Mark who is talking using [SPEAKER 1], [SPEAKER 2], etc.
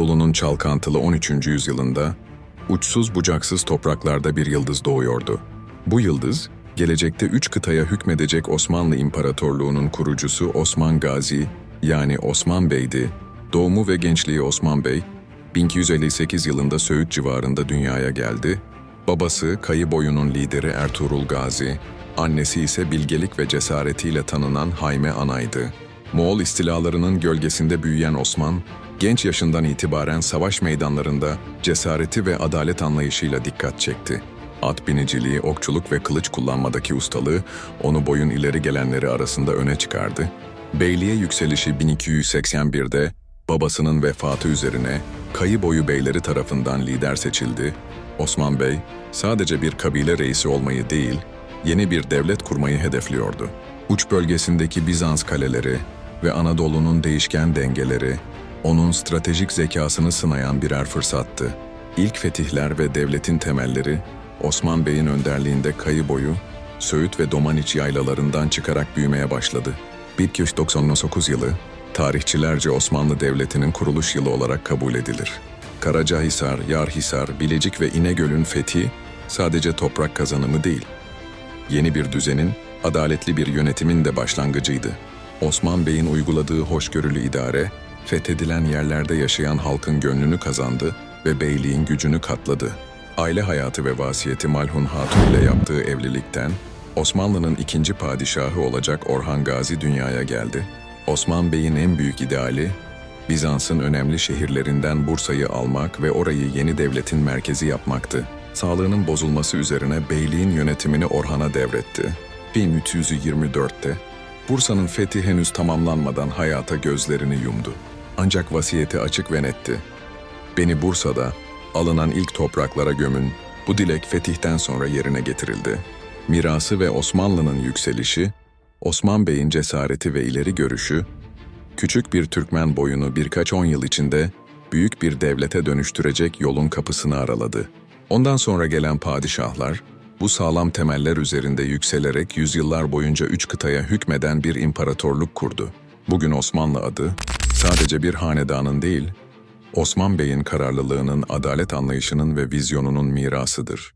[SPEAKER 1] Anadolu'nun çalkantılı 13. yüzyılında uçsuz bucaksız topraklarda bir yıldız doğuyordu. Bu yıldız, gelecekte üç kıtaya hükmedecek Osmanlı İmparatorluğu'nun kurucusu Osman Gazi, yani Osman Bey'di. Doğumu ve gençliği Osman Bey, 1258 yılında Söğüt civarında dünyaya geldi. Babası Kayı boyunun lideri Ertuğrul Gazi, annesi ise bilgelik ve cesaretiyle tanınan Hayme Ana'ydı. Moğol istilalarının gölgesinde büyüyen Osman, genç yaşından itibaren savaş meydanlarında cesareti ve adalet anlayışıyla dikkat çekti. At biniciliği, okçuluk ve kılıç kullanmadaki ustalığı onu boyun ileri gelenleri arasında öne çıkardı. Beyliğe yükselişi 1281'de babasının vefatı üzerine Kayı boyu beyleri tarafından lider seçildi. Osman Bey sadece bir kabile reisi olmayı değil, yeni bir devlet kurmayı hedefliyordu. Uç bölgesindeki Bizans kaleleri ve Anadolu'nun değişken dengeleri onun stratejik zekasını sınayan birer fırsattı. İlk fetihler ve devletin temelleri Osman Bey'in önderliğinde kayı boyu, Söğüt ve Domaniç yaylalarından çıkarak büyümeye başladı. 1299 yılı, tarihçilerce Osmanlı Devleti'nin kuruluş yılı olarak kabul edilir. Karacahisar, Yarhisar, Bilecik ve İnegöl'ün fethi sadece toprak kazanımı değil, yeni bir düzenin, adaletli bir yönetimin de başlangıcıydı. Osman Bey'in uyguladığı hoşgörülü idare, fethedilen yerlerde yaşayan halkın gönlünü kazandı ve beyliğin gücünü katladı. Aile hayatı ve vasiyeti Malhun Hatun ile yaptığı evlilikten, Osmanlı'nın ikinci padişahı olacak Orhan Gazi dünyaya geldi. Osman Bey'in en büyük ideali, Bizans'ın önemli şehirlerinden Bursa'yı almak ve orayı yeni devletin merkezi yapmaktı. Sağlığının bozulması üzerine beyliğin yönetimini Orhan'a devretti. 1324'te Bursa'nın fethi henüz tamamlanmadan hayata gözlerini yumdu. Ancak vasiyeti açık ve netti. Beni Bursa'da alınan ilk topraklara gömün, bu dilek fetihten sonra yerine getirildi. Mirası ve Osmanlı'nın yükselişi, Osman Bey'in cesareti ve ileri görüşü, küçük bir Türkmen boyunu birkaç on yıl içinde büyük bir devlete dönüştürecek yolun kapısını araladı. Ondan sonra gelen padişahlar, bu sağlam temeller üzerinde yükselerek yüzyıllar boyunca üç kıtaya hükmeden bir imparatorluk kurdu. Bugün Osmanlı adı, sadece bir hanedanın değil, Osman Bey'in kararlılığının, adalet anlayışının ve vizyonunun mirasıdır.